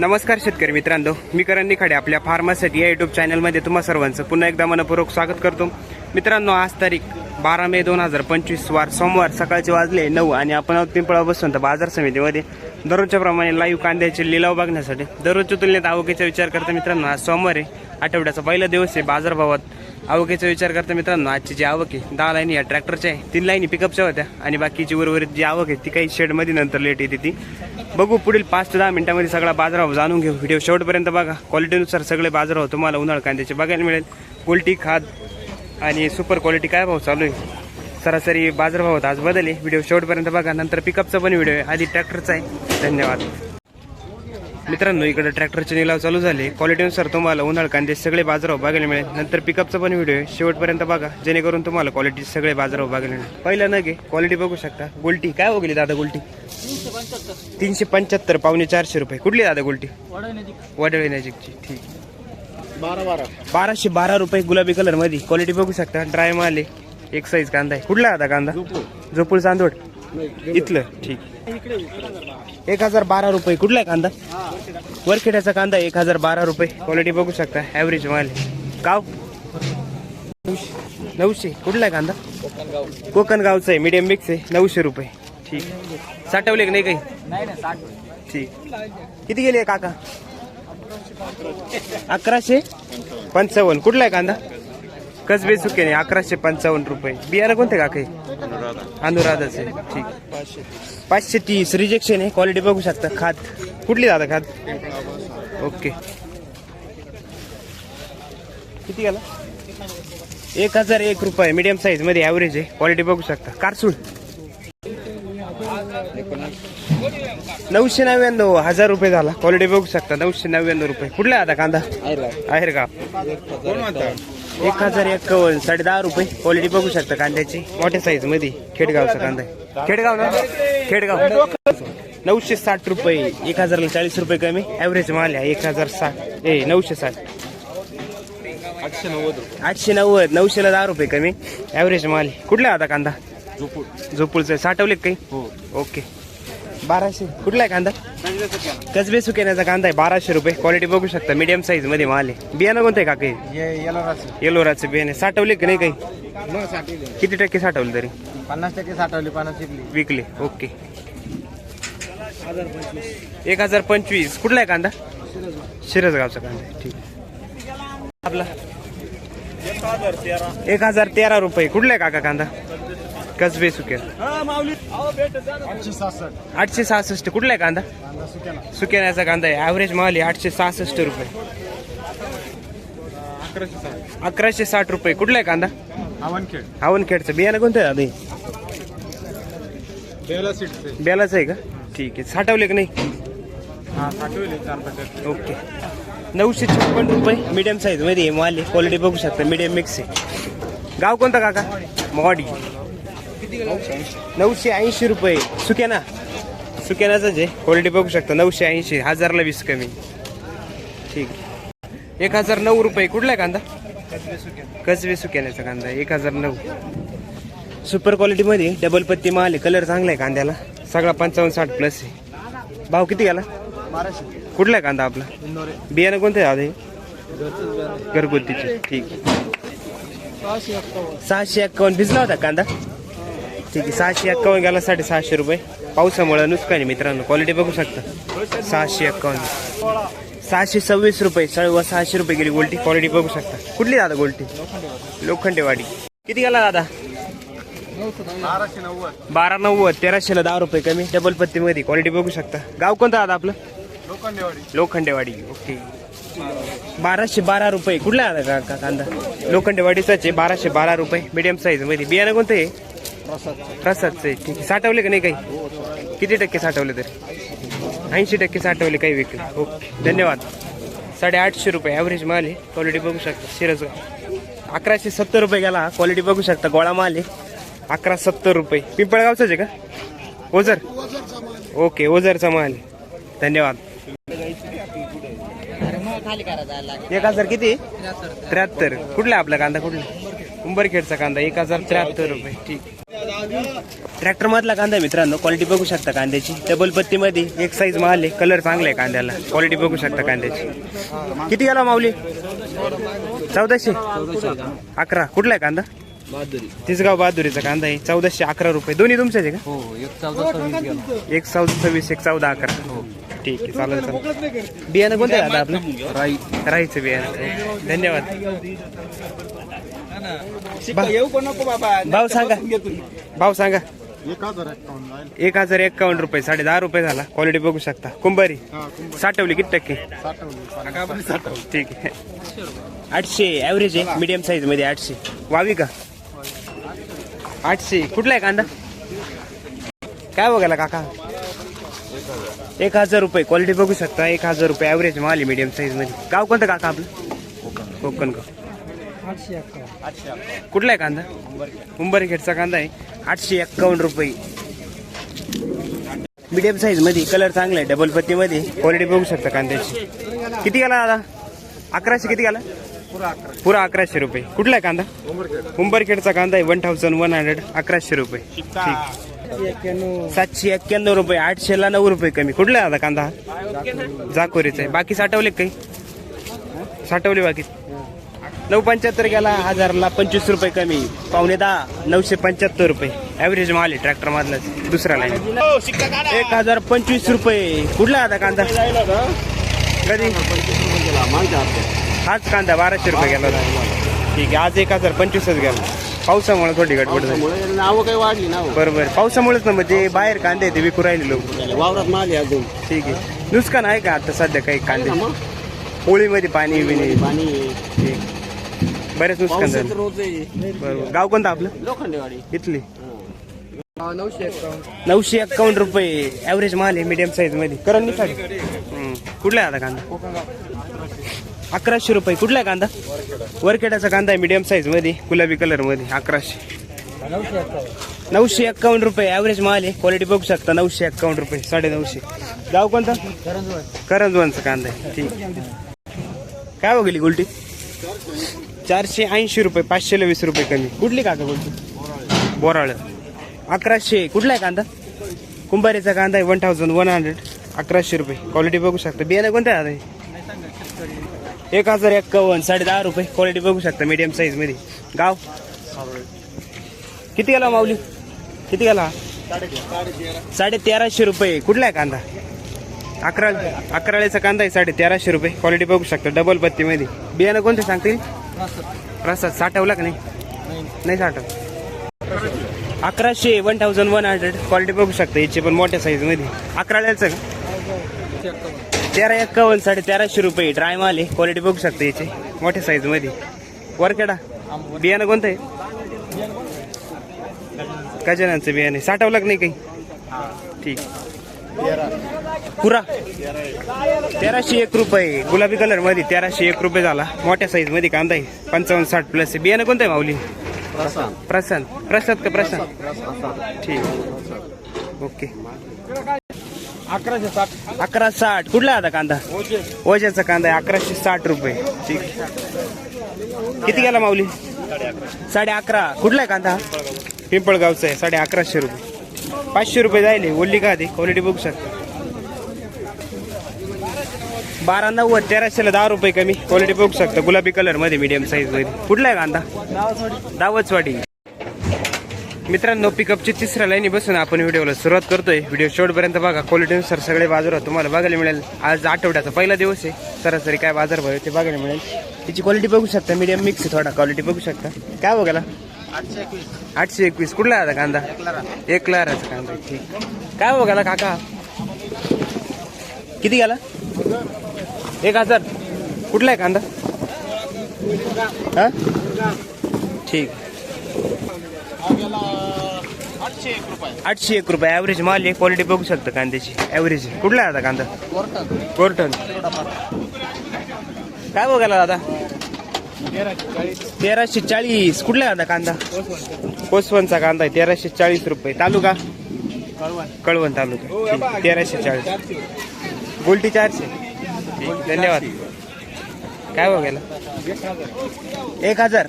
नमस्कार शेतकरी मित्रांनो मी करण निखाडे आपल्या फार्मासाठी या युट्यूब चॅनलमध्ये तुम्हा सर्वांचं पुन्हा एकदा मनपूर्वक स्वागत करतो. मित्रांनो आज तारीख बारा मे दोन हजार पंचवीस वार सोमवार सकाळचे वाजले नऊ आणि आपण पिंपळा बसून बाजार समितीमध्ये. दररोजच्या प्रमाणे लाईव्ह कांद्याचे लिलाव बघण्यासाठी दररोजच्या तुलनेत आवकेचा विचार करता मित्रांनो आज सोमवार आहे. आठवड्याचा पहिला दिवस आहे बाजारभावात. आवकेचा विचार करता मित्रांनो आजची जी आवक आहे दहा लाईनी या ट्रॅक्टरच्या आहे तीन लाईनी पिकअपच्या होत्या आणि बाकीची उर्वरित जी आवक आहे ती काही शेडमध्ये नंतर लेट येते ती. बघू पुढील पाच ते दहा मिनिटांमध्ये सगळा बाजारभाव जाणून घेऊ. व्हिडिओ शेवटपर्यंत बघा. क्वालिटीनुसार सगळे बाजारभाव तुम्हाला उन्हाळ कांद्याचे बघायला मिळेल. उलटी खाद आणि सुपर क्वालिटी काय भाव चालू आहे? सरासरी बाजारभावात आज बदलले व्हिडिओ शेवटपर्यंत बघा. नंतर पिकअपचा पण व्हिडिओ आहे. आधी ट्रॅक्टरचा आहे. धन्यवाद. मित्रांनो इकडे ट्रॅक्टरचे निलाव चालू झाले. क्वालिटीनुसार तुम्हाला उन्हाळ कांदे सगळे बाजारभाव बघायला मिळेल. नंतर पिकअपचा पण व्हिडिओ आहे. शेवटपर्यंत बघा. जेणेकरून तुम्हाला क्वालिटी सगळे बाजारभाव बघायला मिळेल. पहिलं नगे क्वालिटी बघू शकता. गोल्टी काय हो गेली दादा गोल्टी तीनशे पंच्याहत्तर पावणे चारशे रुपये. कुठली दादा गोल्टी? वडळे नजीकची. ठीक. बारा बारा. बाराशे बारा रुपये गुलाबी कलरमध्ये क्वालिटी बघू शकता. ड्राय माल आहे. एक साईज कांदा आहे. कुठला दादा कांदा? झोपूळ. चांदोड इथलं. ठीक. एक हजार बारा रुपये. कुठला आहे कांदा? वरखेड्याचा कांदा एक हजार बारा रुपये. क्वालिटी बघू शकता. ॲव्हरेज माल आहे. गाव? नऊशे. कुठला आहे कांदा? कोकण गावचा आहे. मीडियम मिक्स आहे. नऊशे रुपये. ठीक. साठवले की नाही काही? ठीक. किती गेले काका? अकराशे? पंचावन्न. कुठला आहे कांदा? कसबे सुकेने अकराशे पंचावन्न रुपये. बियाणं कोणते काका? अनुराधाचे. ठीक. पाचशे तीस. रिजेक्शन आहे. क्वालिटी बघू शकता. खात. कुठली दादा खात? ओके. किती गेला? एक हजार एक रुपये. मीडियम साईजमध्ये ॲव्हरेज आहे. क्वालिटी बघू शकता. कारसूळ नऊशे नव्याण्णव हजार रुपये झाला. क्वालिटी बघू शकता नऊशे नव्याण्णव रुपये. कुठला आता कांदा? आहेर का? एक हजार एक्कावन्न साडे दहा रुपये. क्वालिटी बघू शकता कांद्याची. मोठ्या साईजमध्ये खेडगावचा कांदा आहे. खेडगाव ना? खेडगाव. नऊशे साठ रुपये. एक हजारला चाळीस रुपये कमी. ॲव्हरेज माल आहे एक हजार साठ. ए नऊशे साठ. आठशे नव्वद आठशे नव्वद नऊशेला दहा रुपये कमी. ॲव्हरेज माल. कुठला आता कांदा? झोपूळ. झोपूळचं साठवले काही? हो. ओके बाराशे. कुठला आहे कांदा? कसबे सुकेण्याचा कांदा आहे बाराशे रुपये. क्वालिटी बघू शकता मीडियम साईजमध्ये माल आहे. बियाणं कोणतं आहे काका? येलोराचं बियाणे. साठवले की नाही काही? किती टक्के साठवले तरी? पन्नास टक्के साठवली पन्नास विकले. ओके. एक हजार पंचवीस. कुठला आहे कांदा? शिरसगावचा कांदा आहे ठीक आपला? एक हजार तेरा रुपये. कुठला आहे काका कांदा? कसबे आठशे सहासष्ट. आठशे सहासष्ट. कुठला आहे कांदा? सुकेण्याचा कांदा आहे. ॲव्हरेज माल आहे आठशे सहासष्ट रुपये. अकराशे साठ. रुपये. कुठला आहे कांदा? आवनखेड आवनखेडचं बियाणं कोणतं आहे सीटचे बेलाचं आहे का? ठीक आहे. साठवले का नाही? हा ओके. नऊशे छप्पन रुपये. मीडियम साईजमध्ये आहे माल आहे. क्वालिटी बघू शकता. मीडियम मिक्स आहे. गाव कोणता काका? मॉडी नऊशे ऐंशी रुपये. सुक्याना? सुक्यानाच आहे क्वालिटी बघू शकता नऊशे ऐंशी हजारला वीस कमी. ठीक. एक हजार नऊ रुपये. कुठला आहे कांदा? कसबे सुक्याण्याचा कांदा. एक हजार नऊ. सुपर क्वालिटीमध्ये डबल पत्ती माल आहे. कलर चांगला आहे कांद्याला. सगळा पंचावन्न साठ प्लस आहे. भाव किती गेला? कुठला आहे कांदा आपला? बियाणं कोणतं आहे घरगुतीचे. ठीक. सहाशे एक्कावन्न भिजला होता कांदा? ठीक आहे सहाशे एक्कावन्न गेला साडेसहाशे रुपये. पावसामुळे नुकसान आहे मित्रांनो क्वालिटी बघू शकता. सहाशे एक्कावन्न. सहाशे सव्वीस रुपये सळव सहाशे रुपये गेली गोल्टी क्वालिटी बघू शकता. कुठली दादा गोल्टी? लोखंडेवाडी. किती गेला दादा? बाराशे नव्वद बारा नव्वद तेराशेला दहा रुपये कमी डबल पत्तीमध्ये क्वालिटी बघू शकता. गाव कोणतं दादा आपलं? लोखंडेवाडी. लोखंडेवाडी ओके. बाराशे बारा रुपये. कुठला आला का का कांदा? लोखंडेवाडीचाच आहे बाराशे बारा रुपये मिडियम साईजमध्ये. बियाणं कोणतं आहे? प्रसादचं आहे. ठीक आहे साठवले का नाही काही? किती टक्के साठवले तर? ऐंशी टक्के साठवले काही विकले. ओके. धन्यवाद. साडेआठशे रुपये ॲव्हरेज माल आहे. क्वालिटी बघू शकता. शिरसगाव. अकराशे सत्तर रुपये गेला. क्वालिटी बघू शकता. गोळा माल आहे. अकरा सत्तर रुपये. पिंपळगावचाच आहे का? ओझर? ओके ओझरचा माल आहे. धन्यवाद. एक हजार किती? त्र्याहत्तर. कुठला आपला कांदा? कुठला? उंबरखेडचा कांदा. एक हजार त्र्याहत्तर रुपये. ठीक. ट्रॅक्टर मधला कांदा मित्रांनो. क्वालिटी बघू शकता कांद्याची. डबल पत्तीमध्ये एक साईज माल आहे. कलर चांगला आहे कांद्याला. क्वालिटी बघू शकता कांद्याची. किती गेला माऊली? चौदाशे? अकरा. कुठला आहे कांदा? तिसगाव बहादुरीचा कांदा आहे. चौदाशे अकरा रुपये. दोन्ही तुमच्याच आहे हो एक चौदा सव्वीस का एक चौदा सव्वीस एक चौदा अकरा. ठीक आहे चालेल चालेल. बियाणं कोणतं आहे आपलं? राई. राहायचं बियाणं. धन्यवाद. येऊ पण नको बाबा? भाव सांगा. भाव सांगा. एक हजार एक्कावन्न रुपये साडे दहा रुपये झाला. क्वालिटी बघू शकता. कुंभारी. साठवली किती टक्के? ठीक आहे. आठशे ॲव्हरेज आहे मीडियम साईजमध्ये आठशे. वावी का? आठशे. कुठला आहे कांदा? काय बघायला काका? एक हजार रुपये. क्वालिटी बघू शकता. एक हजार रुपये ॲव्हरेज माल मीडियम साईजमध्ये. गाव कोणतं काका आपलं? कोकण. गाव कुठला आहे कांदा? उंबरखेडचा कांदा आहे. आठशे एक्कावन्न रुपये. मीडियम साईजमध्ये कलर चांगला आहे. डबल पत्ती मध्ये क्वालिटी बघू शकता कांद्याची. किती गेला दादा? अकराशे किती गेला? पुरा अकराशे रुपये. कुठला आहे कांदा? उंबरखेडचा कांदा आहे. वन थाउजंड वन हंड्रेड अकराशे रुपये. ठीक. सातशे एक्क्याण्णव रुपये. आठशेला नऊ रुपये कमी. कुठला आहे आता कांदा? हा जाकोरीचा आहे. बाकी साठवले काही? साठवले बाकी. नऊ पंच्याहत्तर गेला हजारला पंचवीस रुपये कमी. पावणे दहा नऊशे पंच्याहत्तर रुपये. ॲव्हरेज माल आहे ट्रॅक्टर मधला. दुसरा लाईन एक हजार पंचवीस रुपये. कुठला आता कांदा? कधी? हाच कांदा बाराशे रुपये गेला होता. ठीक आहे आज एक हजार पंचवीसच गेला. पावसामुळे थोडी गडबड झाली. नावं काही वाढली नाव बरोबर. पावसामुळेच ना म्हणजे बाहेर कांदे ते विकू राहिले लोक. वावरात माल अजून. ठीक आहे. नुकसान आहे का आता सध्या काही कांदे? होळीमध्ये पाणी बिणी? पाणी. ठीक. बरेच नुकसान झालं रोज बरोबर. गाव कोणतं आपलं? लोखंडेवाडी इथली. नऊशे एकावन्न. नऊशे एक्कावन्न रुपये ॲव्हरेज माल आहे मीडियम साईजमध्ये. करण. कुठला आहे आता कांदा? अकराशे रुपये. कुठला आहे कांदा? वरखेडाचा कांदा आहे मीडियम साईजमध्ये गुलाबी कलरमध्ये अकराशे. नऊशे एक्कावन्न रुपये ॲव्हरेज माल आहे. क्वालिटी बघू शकता नऊशे एक्कावन्न रुपये साडे नऊशे. गाव कोणता? करंजवनचा कांदा आहे. ठीक. काय बघली गुलटी? चारशे ऐंशी रुपये पाचशेला वीस रुपये कमी. कुठली काका गुलटी बोराळ. अकराशे. कुठला आहे कांदा? कुंभारीचा कांदा आहे वन थाउजंड वन हंड्रेड अकराशे रुपये. क्वालिटी बघू शकता. बियाणं कोणतं आहे एक हजार एक्कावन्न साडे दहा रुपये. क्वालिटी बघू शकता मीडियम साईजमध्ये. गाव? किती गेला माऊली? किती गेला? साडे तेराशे रुपये. कुठला आहे कांदा? अकरा अकराळेचा कांदा आहे साडे तेराशे रुपये. क्वालिटी बघू शकता. डबल पत्तीमध्ये. बियाणं कोणते सांगतील? प्रसाद साठवला का नाही? नाही साठव अकराशे one thousand one hundred quality बघू शकता याची पण मोठ्या साईजमध्ये अकराळ्याचं का? तेरा एक्कावन्न साडे तेराशे रुपये ड्राय माल आहे. क्वालिटी बघू शकता याची. मोठ्या साईजमध्ये वरकेडा बियाणं कोणतं आहे? गजाननचं बियाणे साठवलं का नाही काही? ठीक. पुरा. तेराशे एक रुपये. गुलाबी कलरमध्ये तेराशे एक रुपये झाला. मोठ्या साईजमध्ये कांदा आहे. पंचावन्न साठ प्लस आहे. बियाणं कोणतं आहे माऊली? प्रशांत. प्रसाद का प्रशांत? ठीक. ओके. अकराशे साठ. अकरा साठ कुठला आहे आता कांदा? ओझ्याचा कांदा आहे. अकराशे साठ रुपये. ठीक. किती गेला माऊली? साडे अकरा. कुठला आहे कांदा? पिंपळगावचा आहे. साडे अकराशे रुपये. पाचशे रुपये जायले. ओल्ली का ते क्वालिटी बघू शकता. बारा नव्वद तेराशेला दहा रुपये कमी. क्वालिटी बघू शकता. गुलाबी कलरमध्ये मीडियम साईजमध्ये. कुठला आहे कांदा? दावचवाडी मित्रांनो पिकअपची तिसऱ्या लाईनी बसून आपण व्हिडिओला सुरुवात करतोय. व्हिडिओ शेवटपर्यंत बघा. क्वालिटीनुसार सगळे बाजार तुम्हाला बघायला मिळेल. आज आठवड्याचा पहिला दिवस आहे. सरासरी काय बाजार भाव ते बघायला मिळेल. तिची क्वालिटी बघू शकता. मीडियम मिक्स आहे थोडा. क्वालिटी बघू शकता. काय बघायला आठशे एकवीस. कुठला आहे आता कांदा? एक लाराचा कांदा. ठीक. काय बघायला काका? किती गेला? एक हजार. कुठला आहे कांदा? ठीक. आठशे एक रुपये. ॲव्हरेज माल एक क्वालिटी बघू शकता कांद्याची. ॲव्हरेज कुठला आहे आता कांदा? कोर्टन काय बघायला दादा? तेराशे चाळीस. कुठला आहे आता कांदा? कोसवनचा कांदा आहे. तेराशे चाळीस रुपये. तालुका? कळवण. तालुका. तेराशे चाळीस. गोल्टी चारशे. धन्यवाद. काय बघायला एक हजार एक हजार.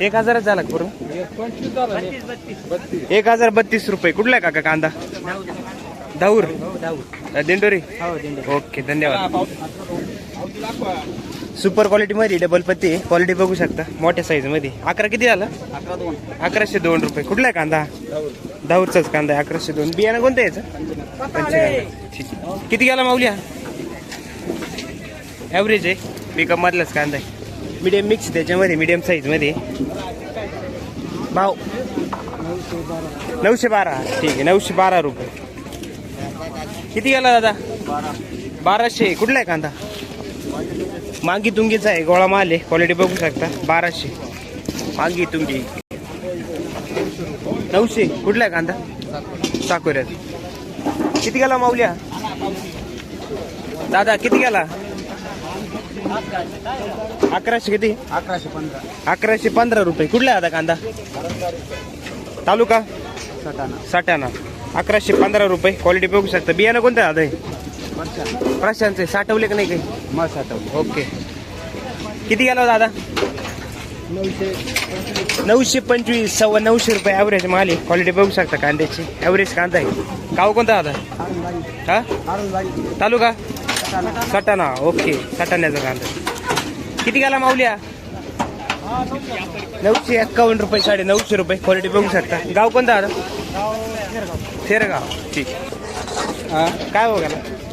एक हजारच झाला बत्तीस एक हजार बत्तीस रुपये. कुठला आहे काका कांदा? धाऊर अ, दिंडोरी. ओके धन्यवाद. सुपर क्वालिटी मध्ये डबल पत्ती क्वालिटी बघू शकता. मोठ्या साईजमध्ये. अकरा किती झालं? अकरा दोन अकराशे दोन रुपये. कुठला आहे कांदा? धाऊरचाच कांदा आहे. अकराशे दोन. बियाणं कोणतं यायचं किती गेला माऊली हा? ॲव्हरेज आहे. पिकअप मधलाच कांदा आहे. मीडियम मिक्स त्याच्यामध्ये मिडियम साईजमध्ये. भाव? नऊशे बारा. ठीक आहे. नऊशे बारा रुपये. किती गेला दादा? बाराशे. कुठला आहे कांदा? मांगी तुंगीचा आहे गोळा माल आहे क्वालिटी बघू शकता बाराशे. मांगी तुंगी. नऊशे कुठला आहे कांदा? साकोऱ्यात. किती गेला माऊल्या? दादा किती गेला? अकराशे किती? अकराशे पंधरा. अकराशे पंधरा रुपये. कुठला आहे आता कांदा? तालुका? सटाणा. साठाणा अकराशे पंधरा रुपये. क्वालिटी बघू शकता. बियाणं कोणतं आहे प्रशांतचे साठवले का नाही काही? मग साठवलं. ओके. किती गेला हो दादा? नऊशे नऊशे पंचवीस सव्वा नऊशे रुपये ॲव्हरेज माल आहे. क्वालिटी बघू शकता कांद्याची. ॲव्हरेज कांदा आहे. गाव कोणता आता हा? तालुका? सटाणा. ओके. सटाण्याचा कांदा. किती गेला माऊल्या? नऊशे. एक्कावन्न रुपये साडे नऊशे रुपये. क्वालिटी बघू शकता. गाव कोणता आता शेरगाव ठीक. हा? काय हो गेला? ब-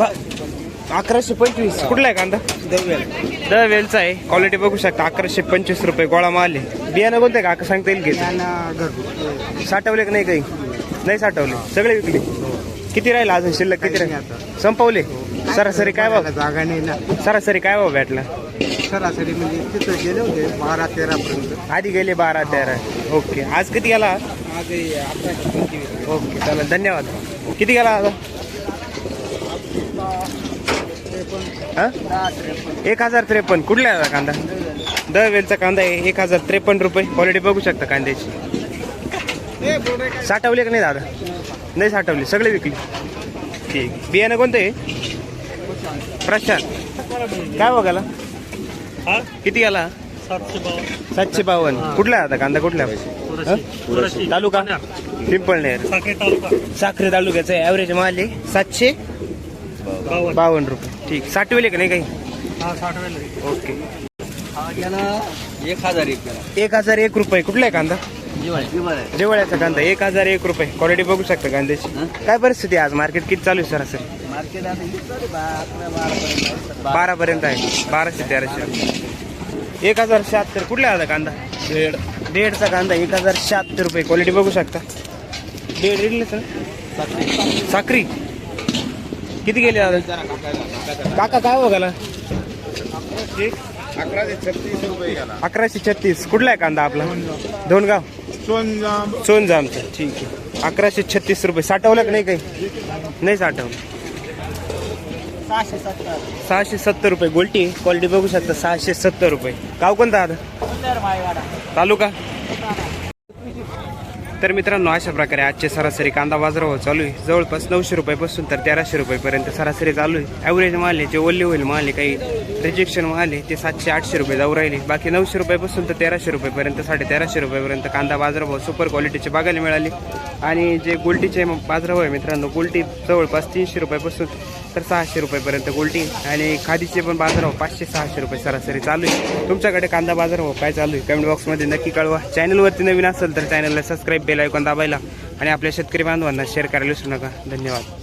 अकराशे पंचवीस. कुठला आहे कांदा? दरवेल द वेलचा आहे. क्वालिटी बघू शकता अकराशे पंचवीस रुपये गोळा माल आहे. बियाणं कोणतं आहे काका सांगता येईल की? साठवले का नाही काही? नाही साठवले. सगळे विकले? किती राहील अजून शिल्लक? किती राहील? संपवले? सरासरी काय भाव? जागा नाही ना. सरासरी काय भाव भेटला? सरासरी म्हणजे तिथं गेले होते बारा तेरा पर्यंत. आधी गेले बारा तेरा. ओके. आज किती गेला? आज ओके चालेल धन्यवाद. किती गेला आता हा? एक हजार त्रेपन्न. कुठला आहे कांदा? दह वेलचा कांदा आहे. एक हजार त्रेपन्न रुपये. क्वालिटी बघू शकता कांद्याची. साठवले का नाही दादा? नाही साठवले. सगळे विकले. ठीक. बियाणं कोणतं आहे? प्रशांत. काय बघायला किती गेला? सातशे बावन्न. कुठला आहे आता कांदा? कुठला आहे? तालुका? पिंपळनेर साखरे तालुक्याचा ॲव्हरेज माल आहे सातशे बावन्न रुपये. ठीक. साठवले का नाही काही? ओके. एक हजार एक एक हजार एक रुपये. कुठला आहे कांदा? जिवाळी जेवळ्याचा कांदा. एक हजार एक रुपये. क्वालिटी बघू शकता कांद्याची. हं? काय परिस्थिती आहे आज? मार्केट किती चालू आहे सरासरी? मार्केट बा- अकरा बारा पर्यंत आहे बाराशे तेराशे. एक हजार शहात्तर. कुठला आहे आता कांदा? दीड डेडचा कांदा. एक हजार शहात्तर रुपये. क्वालिटी बघू शकता. डेड रेडलेच ना? साखरी. किती गेले दादा? काका काय बघायला बघाला अकराशे छत्तीस रुपये गेला? अकराशे छत्तीस. कुठला आहे कांदा आपला? दोन गाव सोनजाम सोनजामचा. ठीक आहे. अकराशे छत्तीस रुपये. साठवलं का नाही काही? नाही साठवलं. सहाशे सत्तर सहाशे सत्तर रुपये. गोल्टी क्वालिटी बघू शकता. सहाशे सत्तर रुपये. गाव कोणता आता तालुका? तर मित्रांनो अशा प्रकारे आजचे सरासरी कांदा बाजारावर चालू आहे. जवळपास नऊशे रुपयापासून तर तेराशे रुपयेपर्यंत सरासरी चालू आहे. ॲव्हरेज माल आहे जे ओल्ले होईल माल आहे काही रिजेक्शन आले ते सातशे आठशे रुपये जाऊ राहिले. बाकी नऊशे रुपयापासून तर तेराशे रुपयेपर्यंत साडे तेराशे रुपयेपर्यंत कांदा बाजारभाव सुपर क्वालिटीचे बघायला मिळाले. आणि जे गोल्टीचे बाजारभाव आहे मित्रांनो गोल्टी जवळपास तीनशे रुपयापासून तर सहाशे रुपयेपर्यंत गोल्टी. आणि खादीचे पण बाजारभाव पाचशे सहाशे रुपये सरासरी चालू आहे. तुमच्याकडे कांदा बाजारभाव काय चालू आहे? कमेंट बॉक्समध्ये नक्की कळवा. चॅनलवरती नवीन असेल तर चॅनलला सबस्क्राईब बेल ऐकून दाबायला. आणि आपल्या शेतकरी बांधवांना शेअर करायला विसरू नका. धन्यवाद.